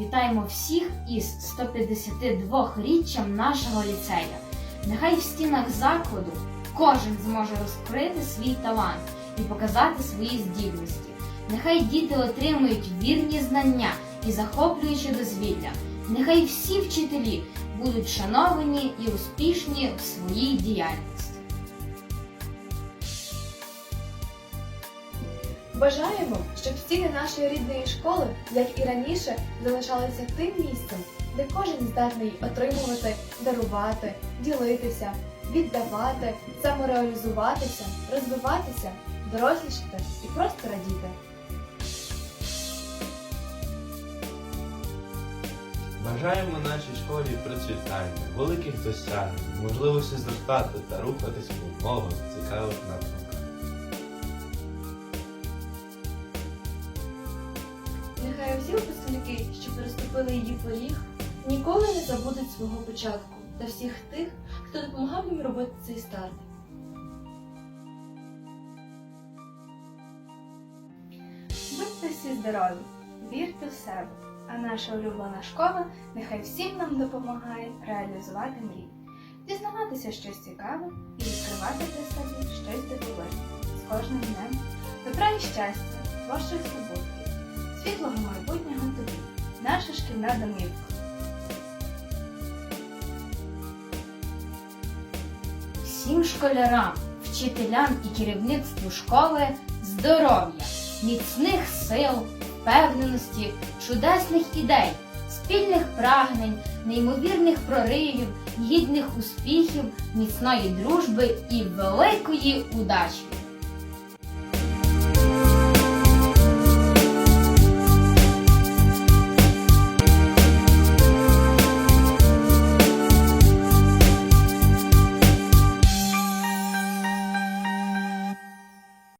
Вітаємо всіх із 152-річчям нашого ліцею. Нехай в стінах закладу кожен зможе розкрити свій талант і показати свої здібності. Нехай діти отримують вірні знання і захоплююче дозвілля. Нехай всі вчителі будуть шановані і успішні в своїй діяльності. Бажаємо, щоб стіни нашої рідної школи, як і раніше, залишалися тим місцем, де кожен здатний отримувати, дарувати, ділитися, віддавати, самореалізуватися, розвиватися, дорослішати і просто радіти. Бажаємо нашій школі процвітання, великих досягнень, можливості зростати та рухатись по нових цікавих напрямках. Нехай усі випускники, що переступили її поріг, ніколи не забудуть свого початку та всіх тих, хто допомагав їм робити цей старт. Будьте всі здорові, вірте в себе, а наша улюблена школа нехай всім нам допомагає реалізувати мрії, дізнаватися щось цікаве і відкривати для себе щось дивовижне з кожним днем. Добра і щастя, творчих здобутків, світлого майбутнього тобі, наша шкільна домівка. Всім школярам, вчителям і керівництву школи здоров'я, міцних сил, впевненості, чудесних ідей, спільних прагнень, неймовірних проривів, гідних успіхів, міцної дружби і великої удачі!